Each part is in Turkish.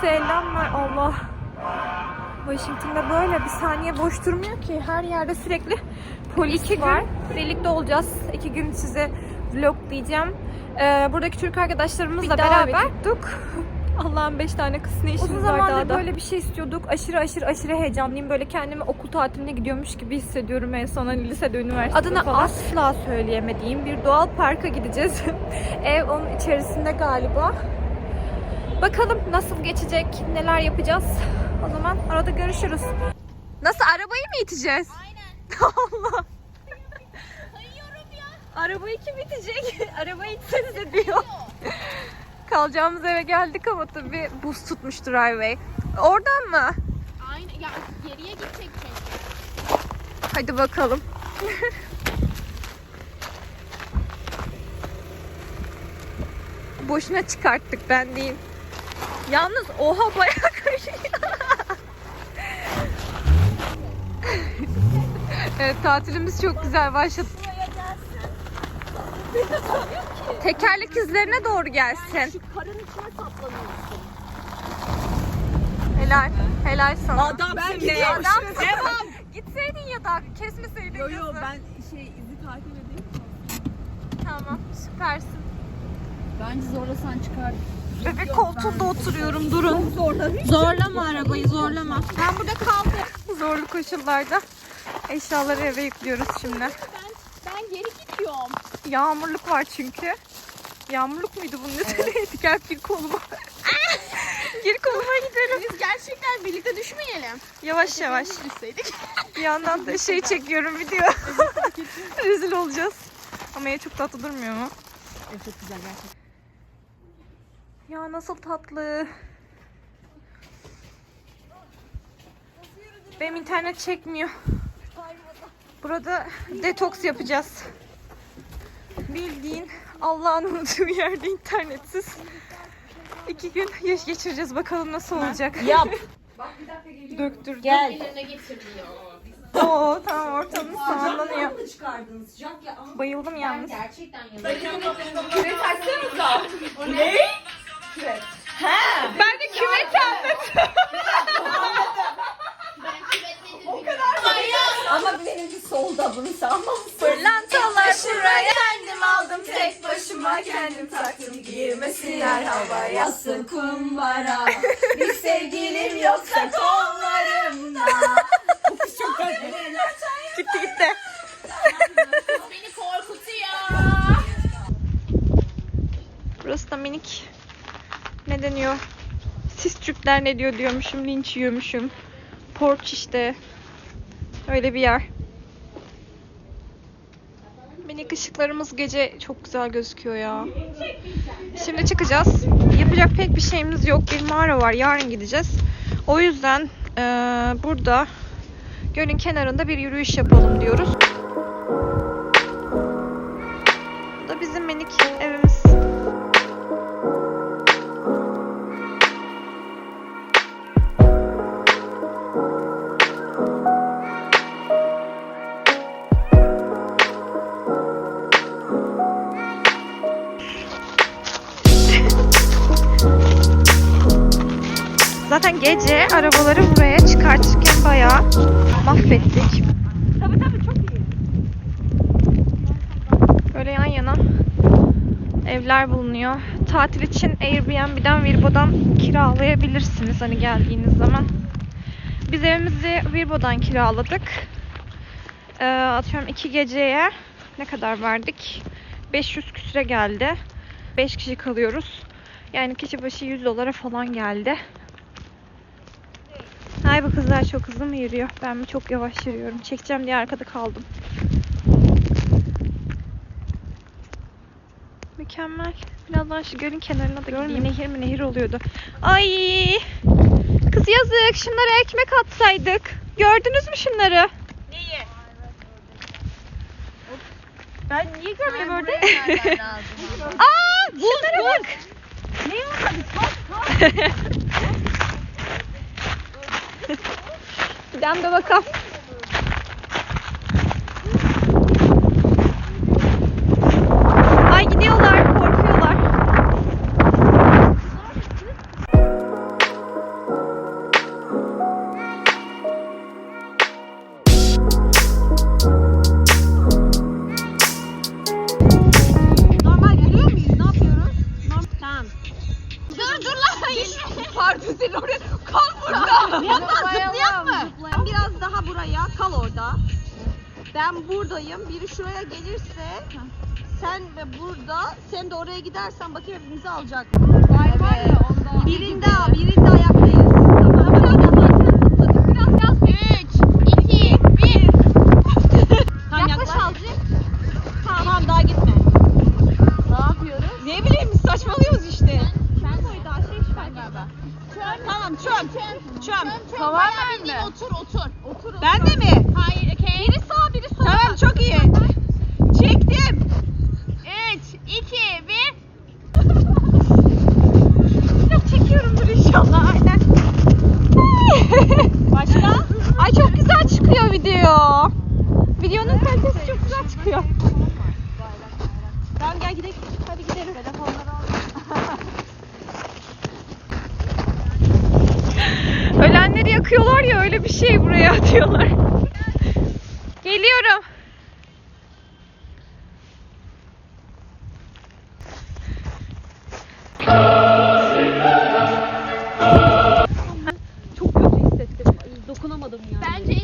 Selamlar Allah. Washington'da böyle bir saniye boş durmuyor ki. Her yerde sürekli polis var. Birlikte olacağız. İki gün size vlog diyeceğim. Ee, buradaki Türk arkadaşlarımızla beraber tuttuk. Allah'ım beş tane kız ne işimiz Uzun var daha da. böyle bir şey istiyorduk. Aşırı aşırı aşırı heyecanlıyım. Böyle kendimi okul tatiline gidiyormuş gibi hissediyorum en son hani lisede, üniversitede Adını falan. asla söyleyemediğim bir doğal parka gideceğiz. Ev onun içerisinde galiba. Bakalım nasıl geçecek, neler yapacağız. O zaman arada görüşürüz. Nasıl arabayı mı iteceğiz? Aynen. Allah. Kayıyorum ya. Arabayı kim itecek? arabayı itsenize diyor. Kalacağımız eve geldik ama tabii buz tutmuştur highway. Oradan mı? Aynen ya geriye gidecek çünkü. Hadi bakalım. Boşuna çıkarttık ben değil. Yalnız oha bayağı kayıyor. evet tatilimiz çok güzel başladı. Tekerlek izlerine doğru gelsin. Şu karın içine saplanıyorsun. Helal. Helal sana. Adam ben. Adam devam. Gitseydin ya da kesmeseydin Yo yo kızı. ben şey izi takip edeyim. Tamam süpersin. Bence zorlasan çıkar. Bebek koltuğunda oturuyorum durun. Zorla. Zorlama arabayı zorlama. Ben burada kaldım. Zorlu koşullarda eşyaları eve yüklüyoruz şimdi. Ben ben geri gidiyorum. Yağmurluk var çünkü. Yağmurluk muydu bunun üzerindeydi? Gel bir koluma. Gir koluma gidelim. Biz gerçekten birlikte düşmeyelim. Yavaş yavaş. Bir yandan da şey çekiyorum video. Rezil olacağız. Ama ya çok tatlı durmuyor mu? Evet çok güzel gerçekten. Ya nasıl tatlı. Benim internet çekmiyor. Burada detoks yapacağız. Bildiğin Allah'ın unuttuğu yerde internetsiz. İki gün yaş geçireceğiz bakalım nasıl olacak. Yap. Döktürdüm. Gel. Oo tamam ortamız sağlanıyor. çıkardın sıcak ya. Bayıldım yalnız. Gerçekten. Ben Siz Türkler ne diyor diyormuşum, linç yiyormuşum. Porç işte. Öyle bir yer. Minik ışıklarımız gece çok güzel gözüküyor ya. Şimdi çıkacağız. Yapacak pek bir şeyimiz yok. Bir mağara var. Yarın gideceğiz. O yüzden eee, burada gölün kenarında bir yürüyüş yapalım diyoruz. Zaten gece arabaları buraya çıkartırken bayağı mahvettik. Tabii tabii çok iyi. Böyle yan yana evler bulunuyor. Tatil için Airbnb'den, Vrbo'dan kiralayabilirsiniz hani geldiğiniz zaman. Biz evimizi Vrbo'dan kiraladık. Ee, atıyorum iki geceye ne kadar verdik? 500 küsüre geldi. 5 kişi kalıyoruz. Yani kişi başı 100 dolara falan geldi. Ay bu kızlar çok hızlı mı yürüyor? Ben mi çok yavaş yürüyorum? Çekeceğim diye arkada kaldım. Mükemmel. Birazdan şu gölün kenarına da gideyim. Nehir mi nehir oluyordu. Ay! Kız yazık. Şunlara ekmek atsaydık. Gördünüz mü şunları? Neyi? Ben niye görmüyorum orada? Aa! Şunlara bak. Ne Gidem de bakalım. Hepimizi alacak. Vay var ya onda. Birinde birinde ayaktayız. Tamam. Biraz yaz. 3, 2, 1. Tamam, yaklaş azıcık. Tamam daha gitme. Ne yapıyoruz? Ne bileyim saçmalıyoruz işte. Sen koy daha şey çıkar galiba. Tamam çöm. Çöm. Tamam mı? Otur, otur. Otur. Ben de mi? Hayır, okey. Biri sağ biri sol. Tamam çok iyi. Çektim. 3, 2, 1. Yok çekiyorumdur inşallah aynen. Başka? Ay çok güzel çıkıyor video. Videonun kalitesi çok güzel çıkıyor. Tamam gel gidelim. Hadi gidelim. Telefonları Ölenleri yakıyorlar ya öyle bir şey buraya atıyorlar. Geliyorum. Çok kötü hissettim. Dokunamadım yani. Bence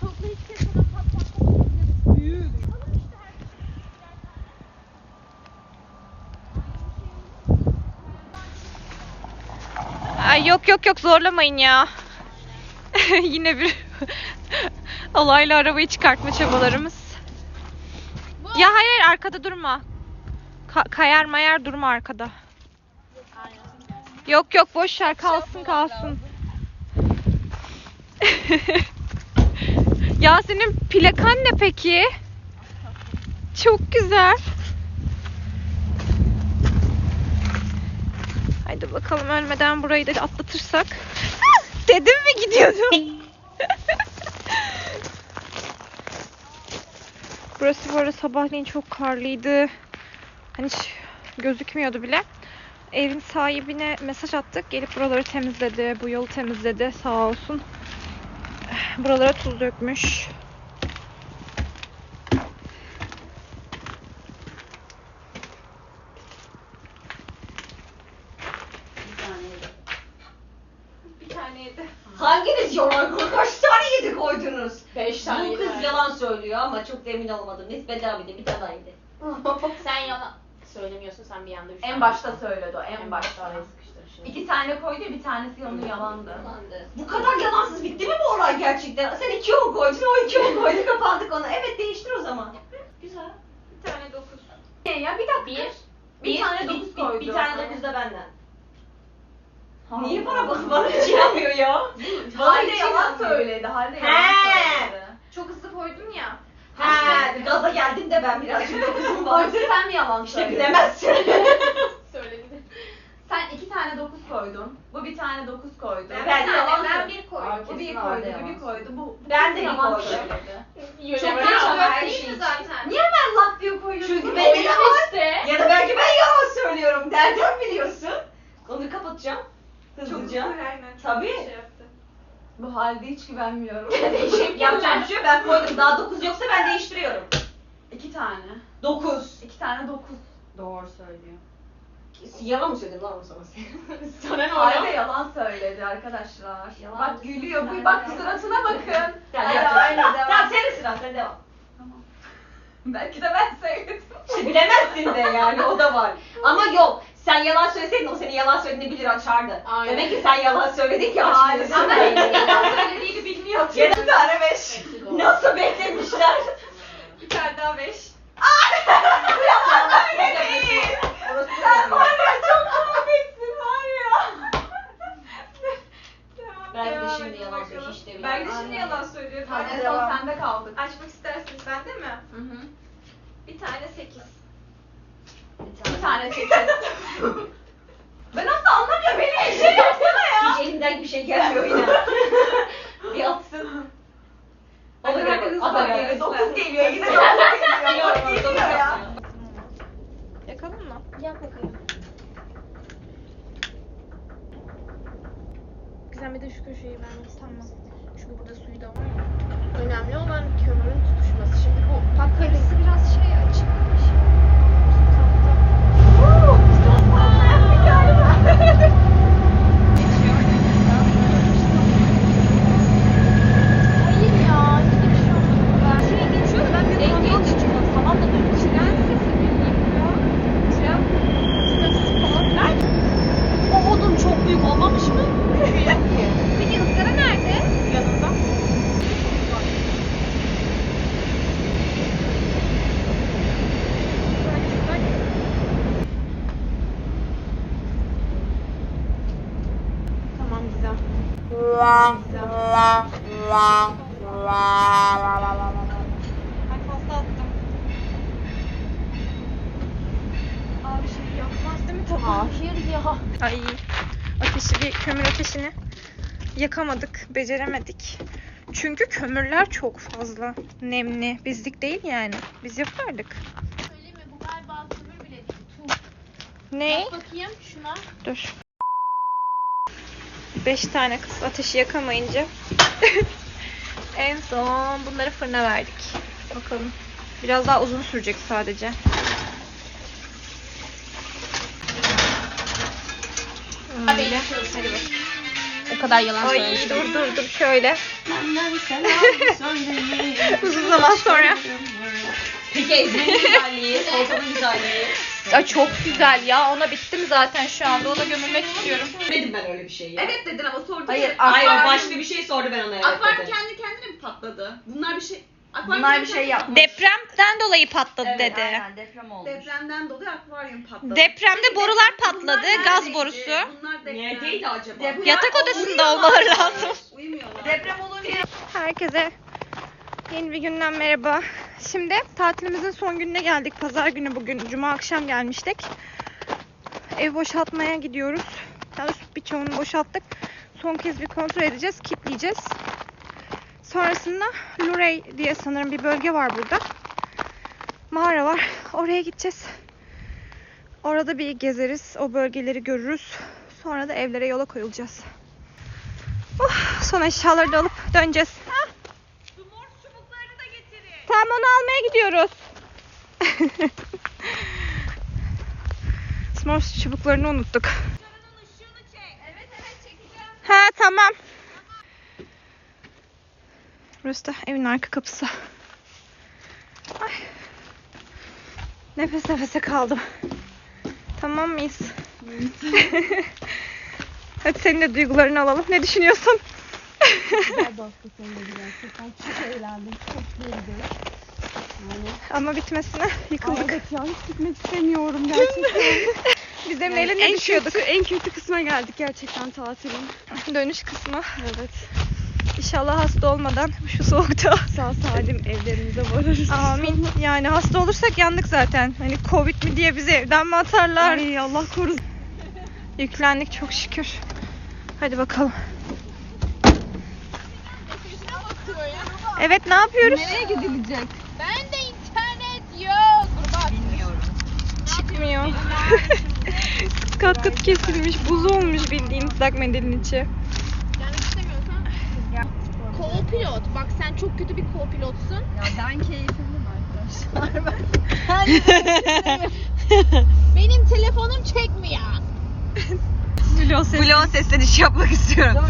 topla hiç kez sana pat pat büyük. Ay yok yok yok zorlamayın ya. Yine bir olayla arabayı çıkartma çabalarımız. Ya hayır hayır arkada durma. Ka- kayar mayar durma arkada. Yok yok boş ver kalsın kalsın. ya senin plakan ne peki? Çok güzel. Haydi bakalım ölmeden burayı da atlatırsak. Dedim mi gidiyordum? Burası bu arada sabahleyin çok karlıydı. Hani hiç gözükmüyordu bile. Evin sahibine mesaj attık. Gelip buraları temizledi. Bu yolu temizledi. Sağ olsun. Buralara tuz dökmüş. Bir tane yedi. Koydunuz? Kaç tane yedi koydunuz? 5 Bu kız yalan söylüyor ama çok da emin olmadım. Nispet abi de bir tane yedi. Sen yalan söylemiyorsun sen bir anda üç En tane. başta söyledi o, en En başta. başta sıkıştır. İki tane koydu, bir tanesi onun yalandı. Bu kadar yalansız bitti mi bu olay gerçekten? Sen iki on koydun, o iki on koydu, kapandık onu. Evet değiştir o zaman. Güzel. Bir tane dokuz. Ne ya bir dakika. Bir. Bir, tane bir, dokuz bir, koydu. bir tane dokuz da benden. Niye bana bak bana hiç inanmıyor ya? Bana Halde hiç yalan inanmıyor. söyledi, Halde He. yalan söyledi. Çok hızlı koydum ya. He, gaza geldim de ben birazcık dokuzum var. Oysa sen mi yalan İşte söyledin? bilemezsin. Söyledi. Sen iki tane dokuz koydun. Bu bir tane dokuz koydu. Ben, Ben bir tane, yalan ben bir koydum. Bu bir koydu, bu bir koydu. Bu, bu Ben de bir yalan koydum. söyledi. Çok geç ama her Değil şey mi zaten? Niye ben lak diye koyuyorsun? Çünkü ben yalan. işte. Ya da belki ben yalan söylüyorum. Nereden biliyorsun? Konuyu kapatacağım. Çok Hızlıca. hızlı aynen. Çok Tabii. şey yaptı. Bu halde hiç güvenmiyorum. Yapacak bir şey yok. Ben koydum. Daha dokuz yoksa ben değiştiriyorum. iki tane. Dokuz. İki tane dokuz. Doğru söylüyor. Yalan mı söyledin lan o sana? Sana ne Halde oluyor? yalan söyledi arkadaşlar. Yalan Bak gülüyor. Bu bak suratına bakın. Gel Hadi yapacağız. aynen devam. Tamam senin sıran sen devam. Belki de ben söyledim. İşte bilemezsin de yani o da var. Ama yok. Sen yalan söyleseydin o senin yalan söylediğini bilir açardı. Aynen. Demek ki sen yalan söyledin ki açmıyorsun. ama Yalan söylediğini bilmiyor. Bir tane beş. Nasıl beklemişler? Bir tane daha beş. Öyle değil. Sen var ya çok komiksin var ya. Ben de şimdi yalan söylüyor, işte bile. Ben de şimdi yalan söylüyorum. Hadi son sende kaldık. Açmak istersiniz. Bende mi? Hı hı. Bir tane sekiz. Bir tane sekiz. ben nasıl anlamıyorum beni bir şey yapsana elinden bir şey gelmiyor yine. bir atsın. O da Hadi geliyor. hadi O da hızlı geliyor. Dokuz geliyor yine dokuz geliyor. Dokuz geliyor ya. Yakalım mı? Yap bakayım. Güzel bir de şu köşeyi ben tamam. Çünkü burada suyu da var ya. Önemli olan kömürün tutuşması. Şimdi bu pat Karısı biraz şey açıkmış. Hayır ya. Hiçbir şey olmadı. Ben şey geçiyor da ben Ay fazla attım. Abi şey yapmaz değil mi tabii? Hayır ya. Ay ateşi bir kömür ateşini yakamadık, beceremedik. Çünkü kömürler çok fazla nemli. Bizlik değil yani. Biz yapardık. Söyleme bu galiba kömür bile değil. Ne? Bak bakayım şuna. Dur. Beş tane kız ateşi yakamayınca en son bunları fırına verdik. Bakalım. Biraz daha uzun sürecek sadece. Öyle. Hadi bak. O kadar yalan Ay söylemiştim. dur dur dur şöyle. Uzun zaman sonra. Peki Ezgi'nin güzelliği, Soltan'ın güzelliği. Ay çok güzel ya. Ona bittim zaten şu anda. Ona gömülmek istiyorum. Dedim ben öyle bir şey ya. Evet dedin ama sordun. Hayır, Hayır, o akvaryum- başka bir şey sordu ben ona evet Akvaryum dedim. kendi kendine mi patladı? Bunlar bir şey... Akvaryum Bunlar bir şey yapmış. Depremden dolayı patladı Evet, dedi. aynen deprem olmuş. Depremden dolayı akvaryum patladı. Depremde Peki, borular deprem- patladı, bunlar gaz neredeydi? borusu. Bunlar deprem. Neredeydi acaba? Deprem- Yatak odasında olmaları lazım. Uyumuyorlar. Deprem olunca Herkese yeni bir günden merhaba. Şimdi tatilimizin son gününe geldik. Pazar günü bugün. Cuma akşam gelmiştik. Ev boşaltmaya gidiyoruz. Doğrusu birçoğunu boşalttık. Son kez bir kontrol edeceğiz. Kitleyeceğiz. Sonrasında Luray diye sanırım bir bölge var burada. Mağara var. Oraya gideceğiz. Orada bir gezeriz. O bölgeleri görürüz. Sonra da evlere yola koyulacağız. Oh, son eşyaları da alıp döneceğiz. Tamam onu almaya gidiyoruz. S'mores çubuklarını unuttuk. Ha tamam. Burası da evin arka kapısı. Ay. Nefes nefese kaldım. Tamam mıyız? Hadi senin de duygularını alalım. Ne düşünüyorsun? Ama bitmesine yıkıldık. Evet ya hiç gitmek istemiyorum gerçekten. Biz de Yani en düşüyorduk. kötü, en kötü kısma geldik gerçekten tatilin. Dönüş kısmı. Evet. İnşallah hasta olmadan şu soğukta. Sağ salim evlerimize varırız. Amin. Yani hasta olursak yandık zaten. Hani Covid mi diye bizi evden mi atarlar? Ay Allah korusun. Yüklendik çok şükür. Hadi bakalım. Evet ne yapıyoruz? Nereye gidilecek? Ben de internet yok. Kurban. Çıkmıyor. kat kat kesilmiş. Buz olmuş bildiğin ıslak mendilin içi. Gelmek istemiyorsan. Co-pilot. Bak sen çok kötü bir co-pilotsun. Ya ben keyifliyim arkadaşlar. Benim telefonum çekmiyor. Vlog sesleniş yapmak istiyorum.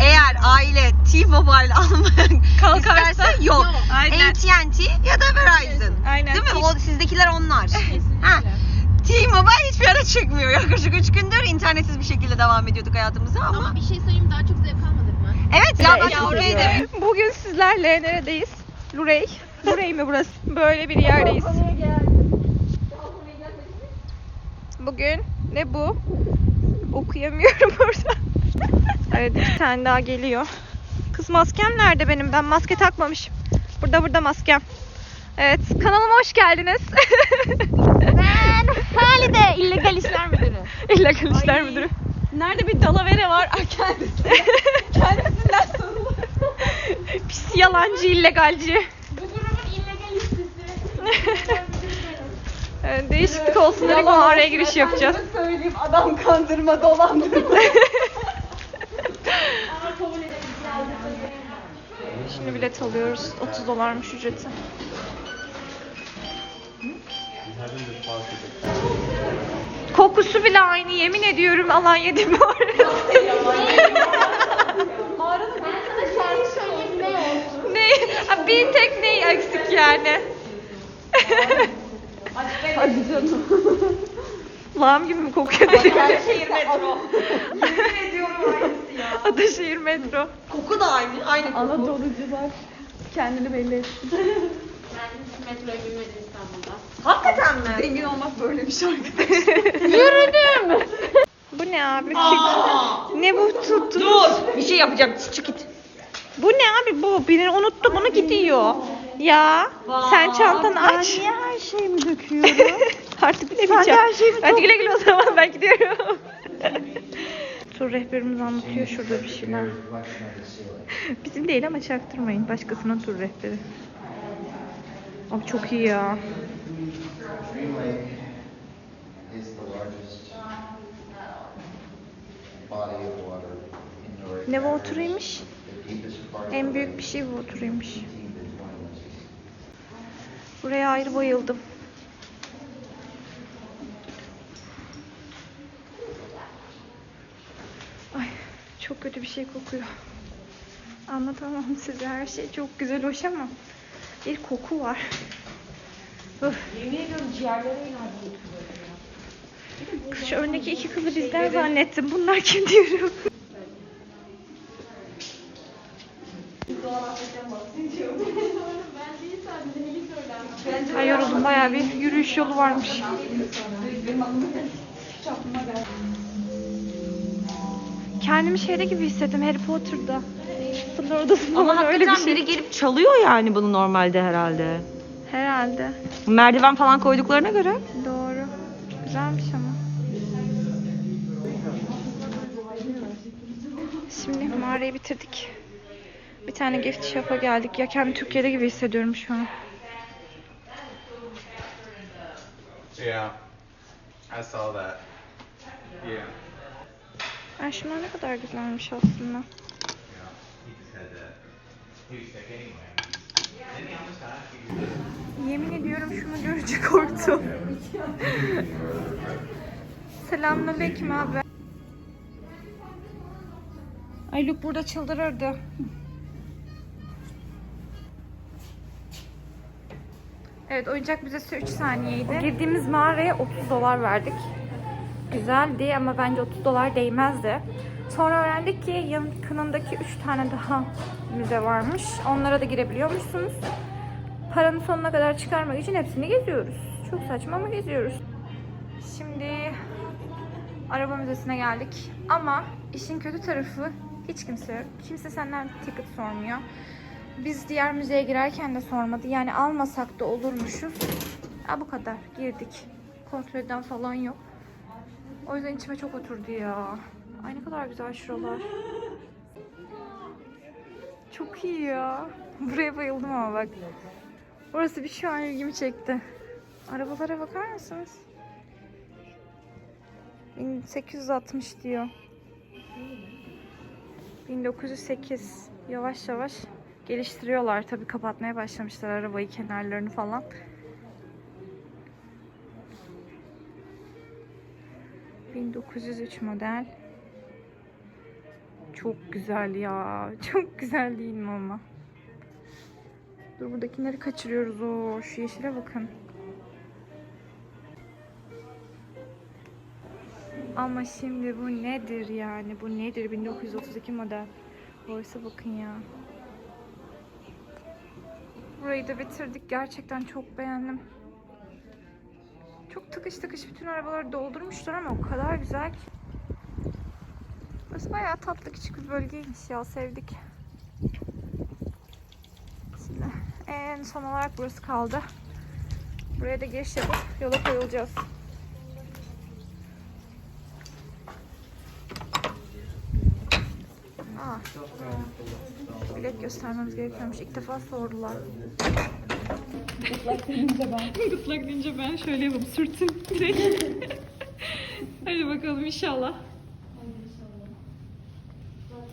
Eğer aile T-Mobile almaya Kalkarsa isterse yok. Aynen. AT&T ya da Verizon. Aynen. Değil mi? O, sizdekiler onlar. ha. T-Mobile hiçbir ara çekmiyor. Yaklaşık 3 gündür internetsiz bir şekilde devam ediyorduk hayatımıza ama. Ama bir şey söyleyeyim daha çok zevk almadık mı? Evet ya Evet, orayı da Bugün sizlerle neredeyiz? Luray. Luray mi burası? Böyle bir yerdeyiz. Bugün ne bu? Okuyamıyorum burada. evet bir tane daha geliyor. Kız maskem nerede benim? Ben maske takmamışım. Burada burada maskem. Evet kanalıma hoş geldiniz. Ben Halide illegal işler müdürü. İllegal işler müdürü. Nerede bir dalavere var? Ay kendisi. Kendisinden sorulur. Pis yalancı illegalci. Bu grubun illegal listesi. Evet, değişiklik olsun dedik mağaraya giriş yapacağız. Söyleyeyim adam kandırma dolandırma. Şimdi bilet alıyoruz. 30 dolarmış ücreti. Kokusu bile aynı yemin ediyorum alan yedim bu arada. Şarkı söyleyeyim ne olsun? ne? Ha, Bir tek ne eksik yani? Hadi canım. Lağım gibi mi kokuyor? Ataşehir metro. Ataşehir metro. Koku da aynı. Aynı koku. Anadolucular kendini belli etti. Ben metroya binmedim İstanbul'da. Hakikaten mi? Zengin olmak böyle bir şarkı. Bu Bu ne abi? ne bu tuttu? Dur. Bir şey yapacağım. Çık git. Bu ne abi? Bu birini unuttu. Bunu gidiyor. Ya sen çantanı aç. niye her şeyimi döküyorum? Artık bilemeyeceğim. Hadi güle güle o zaman ben gidiyorum. Tur rehberimiz anlatıyor şurada bir şeyler. Bizim değil ama çaktırmayın. Başkasının tur rehberi. Abi çok iyi ya. Ne part En büyük bir şey bu Buraya ayrı bayıldım. Ay çok kötü bir şey kokuyor. Anlatamam size her şey çok güzel hoş ama bir koku var. Yemin ediyorum ciğerlere Şu öndeki iki kızı bizden zannettim. Bunlar kim diyorum. Ay yoruldum bayağı bir yürüyüş yolu varmış. Kendimi şeyde gibi hissettim Harry Potter'da. Sırlar odası falan Ama öyle bir hakikaten şey. biri gelip çalıyor yani bunu normalde herhalde. Herhalde. Merdiven falan koyduklarına göre. Doğru. Güzelmiş ama. Şimdi mağarayı bitirdik. Bir tane gift shop'a geldik. Ya kendimi Türkiye'de gibi hissediyorum şu an. Yeah, I saw that. Yeah. Ay şunlar ne kadar güzelmiş aslında. Yemin ediyorum şunu görünce korktum. Selamünaleyküm abi. Ay Luke burada çıldırırdı. Evet oyuncak müzesi 3 saniyeydi. Girdiğimiz mağaraya 30 dolar verdik. Güzeldi ama bence 30 dolar değmezdi. Sonra öğrendik ki yakınındaki 3 tane daha müze varmış. Onlara da girebiliyormuşsunuz. Paranın sonuna kadar çıkarmak için hepsini geziyoruz. Çok saçma ama geziyoruz. Şimdi araba müzesine geldik. Ama işin kötü tarafı hiç kimse kimse senden ticket sormuyor. Biz diğer müzeye girerken de sormadı. Yani almasak da olurmuşuz. Ha bu kadar. Girdik. Kontrol eden falan yok. O yüzden içime çok oturdu ya. Ay ne kadar güzel şuralar. Çok iyi ya. Buraya bayıldım ama bak. Burası bir şu an ilgimi çekti. Arabalara bakar mısınız? 1860 diyor. 1908. Yavaş yavaş geliştiriyorlar. Tabii kapatmaya başlamışlar arabayı kenarlarını falan. ...1903 model. Çok güzel ya. Çok güzel değil mi ama? Dur buradakileri kaçırıyoruz. o. şu yeşile bakın. Ama şimdi bu nedir yani? Bu nedir? 1932 model. Oysa bakın ya. Burayı da bitirdik. Gerçekten çok beğendim. Çok tıkış tıkış bütün arabaları doldurmuşlar ama o kadar güzel ki. Burası bayağı tatlı küçük bir bölgeymiş ya. Sevdik. Şimdi en son olarak burası kaldı. Buraya da giriş yapıp yola koyulacağız. Aa, bilet göstermemiz gerekiyormuş. İlk defa sordular. Gıplak deyince ben. Gıplak deyince ben şöyle yapıp sürtün direkt. Hadi bakalım inşallah.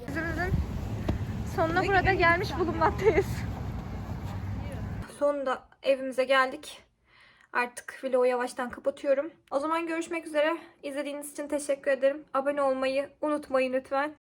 Dizimizin sonuna burada gelmiş bulunmaktayız. Sonunda evimize geldik. Artık vlogu yavaştan kapatıyorum. O zaman görüşmek üzere. İzlediğiniz için teşekkür ederim. Abone olmayı unutmayın lütfen.